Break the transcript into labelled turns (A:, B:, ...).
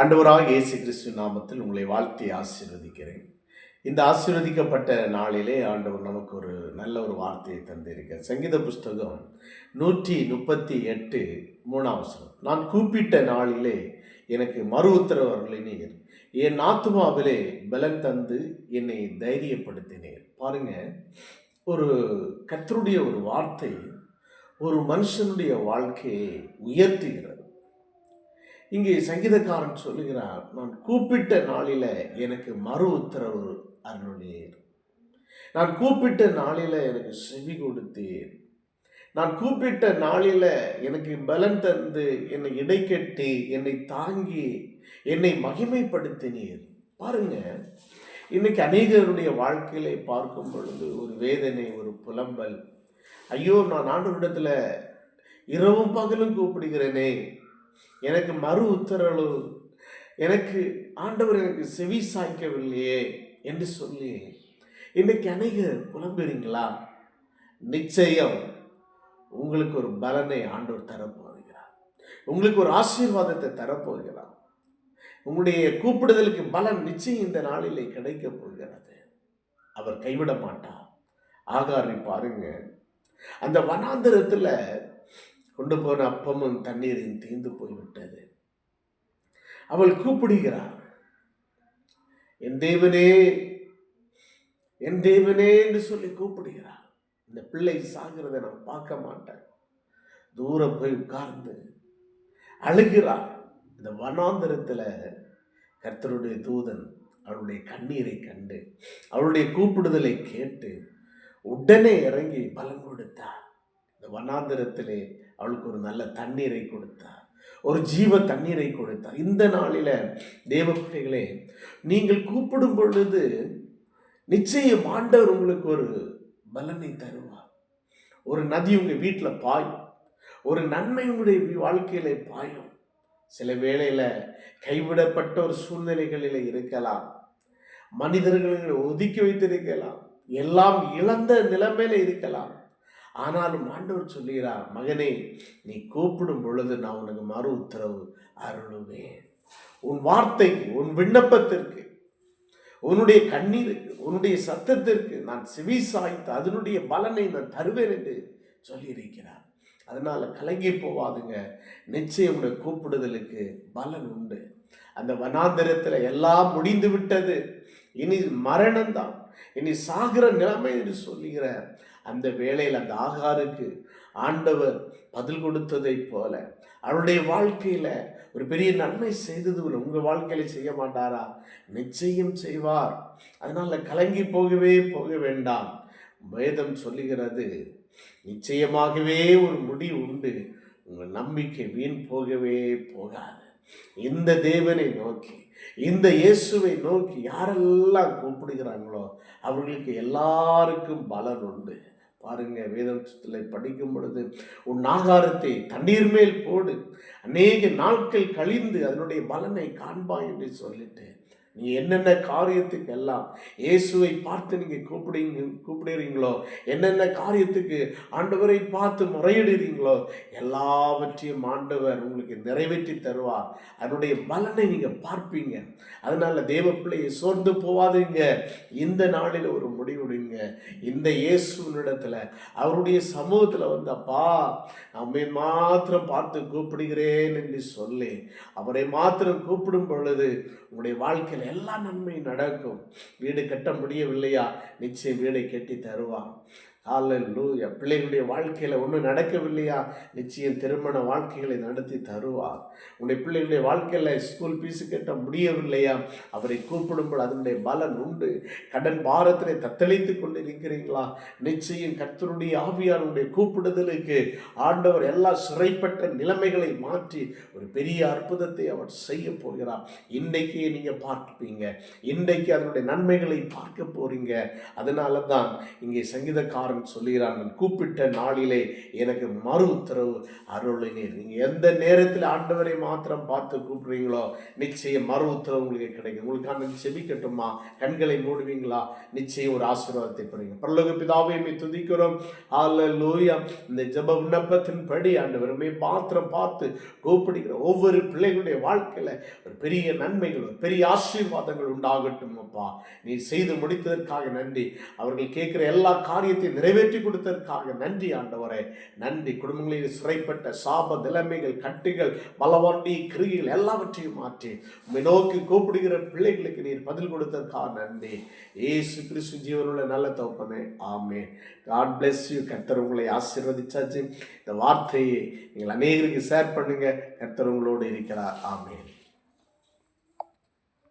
A: ஆண்டவராக இயேசு கிறிஸ்து நாமத்தில் உங்களை வாழ்த்தி ஆசீர்வதிக்கிறேன். இந்த ஆசீர்வதிக்கப்பட்ட நாளிலே ஆண்டவர் நமக்கு ஒரு நல்ல ஒரு வார்த்தையை தந்திருக்க சங்கீத புஸ்தகம் நூற்றி முப்பத்தி எட்டு மூணாவசரம் நான் கூப்பிட்ட நாளிலே எனக்கு மறு உத்தரவு அருளினீர். என் ஆத்துமாவிலே பலன் தந்து என்னை தைரியப்படுத்தினீர். பாருங்க ஒரு கத்தருடைய ஒரு வார்த்தை ஒரு மனுஷனுடைய வாழ்க்கையை உயர்த்துகிறது. இங்கே சங்கீதக்காரன் சொல்லுகிறார் நான் கூப்பிட்ட நாளில் எனக்கு மறு உத்தரவு அருளினீர். நான் கூப்பிட்ட நாளில் எனக்கு செவி கொடுத்தீர். நான் கூப்பிட்ட நாளில் எனக்கு பலன் தந்து என்னை இடைக்கட்டி என்னை தாங்கி என்னை மகிமைப்படுத்தினீர். பாருங்க இன்னைக்கு அநேகருடைய வாழ்க்கையிலே பார்க்கும் பொழுது ஒரு வேதனை ஒரு புலம்பல். ஐயோ நான் ஆண்டவரிடத்துல இரவும் பகலும் கூப்பிடுகிறேனே எனக்கு மறு உத்தரவு எனக்கு ஆண்டவர் எனக்கு செவி சாய்க்கவில்லையே என்று சொல்லி இன்னைக்கு அநேகர் புலம்புறீங்களா நிச்சயம் உங்களுக்கு ஒரு பலனை ஆண்டவர் தரப்போகிறார். உங்களுக்கு ஒரு ஆசீர்வாதத்தை தரப்போகிறார். உங்களுடைய கூப்பிடுதலுக்கு பலன் நிச்சயம் இந்த நாளிலே கிடைக்க போகிறது. அவர் கைவிட மாட்டார் ஆகாரை பாருங்க. அந்த வனாந்திரத்தில் கொண்டு போன அப்பமும் தண்ணீரையும் தீர்ந்து போய்விட்டது. அவள் கூப்பிடுகிறார் என் தேவனே என் தேவனே என்று சொல்லி கூப்பிடுகிறார் இந்த பிள்ளை சாகிறத நான் பார்க்க மாட்டேன். தூரம் போய் உட்கார்ந்து அழுகிறார் இந்த வனாந்தரத்தில் கர்த்தருடைய தூதன் அவளுடைய கண்ணீரை கண்டு அவளுடைய கூப்பிடுதலை கேட்டு உடனே இறங்கி பலன் கொடுத்தார். இந்த வனாந்தரத்திலே அவளுக்கு ஒரு நல்ல தண்ணீரை கொடுத்தார். ஒரு ஜீவ தண்ணீரை கொடுத்தார். இந்த நாளில் தேவ பிள்ளைகளே நீங்கள் கூப்பிடும் பொழுது நிச்சயம் ஆண்டவர் உங்களுக்கு ஒரு பலனை தருவார். ஒரு நதி உங்கள் வீட்டில் பாயும். ஒரு நன்மை உங்களுடைய வாழ்க்கையில் பாயும். சில வேளையில் கைவிடப்பட்ட ஒரு சூழ்நிலைகளில் இருக்கலாம். மனிதர்களை ஒதுக்கி வைத்திருக்கலாம். எல்லாம் இழந்த நிலைமையில இருக்கலாம். ஆனாலும் ஆண்டவர் சொல்லுகிறார் மகனே நீ கூப்பிடும் பொழுது நான் உனக்கு மறு உத்தரவு அருளுவேன். உன் வார்த்தைக்கு உன் விண்ணப்பத்திற்கு உன்னுடைய கண்ணீருக்கு உன்னுடைய சத்தத்திற்கு நான் செவி சாய்த்து அதனுடைய பலனை நான் தருவேன் என்று சொல்லியிருக்கிறார். அதனால் கலங்கி போவாதுங்க. நிச்சயம் உடைய கூப்பிடுதலுக்கு பலன் உண்டு. அந்த வனாந்திரத்தில் எல்லாம் முடிந்து விட்டது இனி மரணம்தான். இனி சாகிற நிலைமை என்று சொல்லுகிற அந்த வேளையில் அந்த ஆகாருக்கு ஆண்டவர் பதில் கொடுத்ததைப் போல அவருடைய வாழ்க்கையில் ஒரு பெரிய நன்மை செய்தது உங்கள் உங்க வாழ்க்கையில செய்ய மாட்டாரா? நிச்சயம் செய்வார். அதனால் கலங்கி போகவே போக வேண்டாம். வேதம் சொல்லுகிறது நிச்சயமாகவே ஒரு முடி உண்டு. உங்கள் நம்பிக்கை வீண் போகவே போகாது. இந்த தேவனை நோக்கி இந்த இயேசுவை நோக்கி யாரெல்லாம் கூப்பிடுகிறாங்களோ அவர்களுக்கு எல்லாருக்கும் பலன் உண்டு. பாருங்க வேதத்தில் படிக்கும் பொழுது உன் ஆகாரத்தை தண்ணீர் மேல் போடு. அநேக நாட்கள் கழிந்து அதனுடைய பலனை காண்பாய் என்று சொல்லிட்டு நீ என்னென்ன காரியத்துக்கு எல்லாம் இயேசுவை பார்த்து நீங்கள் கூப்பிடுங்க கூப்பிடுறீங்களோ என்னென்ன காரியத்துக்கு ஆண்டவரை பார்த்து முறையிடுறீங்களோ எல்லாவற்றையும் ஆண்டவர் உங்களுக்கு நிறைவேற்றி தருவார். அதனுடைய பலனை நீங்கள் பார்ப்பீங்க. அதனால் தேவ பிள்ளையை சோர்ந்து போவாதீங்க. இந்த நாளில் ஒரு முடிவுடுங்க. இந்த இயேசுவினிடத்தில் அவருடைய சமூகத்தில் வந்து அப்பா நம்மை மாத்திரம் பார்த்து கூப்பிடுகிறேன் என்று சொல்லி அவரை மாத்திரம் கூப்பிடும் பொழுது உங்களுடைய வாழ்க்கையில் எல்லா நன்மையும் நடக்கும். வீடு கட்ட முடியவில்லையா? நிச்சயம் வீடை கட்டி தருவான். ஹalleluya பிள்ளைகளுடைய வாழ்க்கையில் ஒன்றும் நடக்கவில்லையா? நிச்சயம் திருமண வாழ்க்கைகளை நடத்தி தருவார். உன்னுடைய பிள்ளைகளுடைய வாழ்க்கையில் ஸ்கூல் ஃபீஸு கட்ட முடியவில்லையா? அவரை கூப்பிடும்போது அதனுடைய பலன் உண்டு. கடன் பாரத்திலே தத்தளித்து கொண்டு இருக்கிறீங்களா நிச்சயம் கர்த்தருடைய ஆவியானுடைய கூப்பிடுதலுக்கு ஆண்டவர் எல்லா சிறைப்பட்ட நிலைமைகளை மாற்றி ஒரு பெரிய அற்புதத்தை அவர் செய்ய போகிறார். இன்றைக்கே நீங்கள் பார்ப்பீங்க. இன்றைக்கு அதனுடைய நன்மைகளை பார்க்க போறீங்க. அதனால தான் இங்கே சங்கீதக்காரன் குமாரன் சொல்லுகிறான் நான் கூப்பிட்ட நாளிலே எனக்கு மறு உத்தரவு அருளினீர். நீங்கள் எந்த நேரத்தில் ஆண்டவரை மாத்திரம் பார்த்து கூப்பிடுறீங்களோ நிச்சயம் மறு உத்தரவு உங்களுக்கு கிடைக்கும். உங்களுக்கான செபிக்கட்டுமா கண்களை மூடுவீங்களா? நிச்சயம் ஒரு ஆசீர்வாதத்தை பெறுவீங்க. பரலோக பிதாவையுமே துதிக்கிறோம். அல்ல லோயா இந்த ஜப விண்ணப்பத்தின் படி ஆண்டவருமே மாத்திரம் பார்த்து கூப்பிடுகிற ஒவ்வொரு பிள்ளைகளுடைய வாழ்க்கையில் ஒரு பெரிய நன்மைகள் ஒரு பெரிய ஆசீர்வாதங்கள் உண்டாகட்டும் அப்பா. நீ செய்து முடித்ததற்காக நன்றி. அவர்கள் கேட்கிற எல்லா காரியத்தையும் நிறைவேற்றி கொடுத்ததற்காக நன்றி ஆண்டவரே. நன்றி. குடும்பங்களில் சிறைப்பட்ட சாப நிலைமைகள் கட்டுகள் பலவாண்டி கிரிகள் எல்லாவற்றையும் மாற்றி உம்மை நோக்கி கூப்பிடுகிற பிள்ளைகளுக்கு நீர் பதில் கொடுத்ததற்காக நன்றி. ஏசு கிறிஸ்து ஜீவனுள்ள நல்ல தோப்பனே ஆமே காட் பிளெஸ் யூ கர்த்தர் உங்களை ஆசீர்வதிச்சாச்சு. இந்த வார்த்தையை நீங்கள் அநேகருக்கு ஷேர் பண்ணுங்க. கர்த்தர் உங்களோடு இருக்கிறார். ஆமே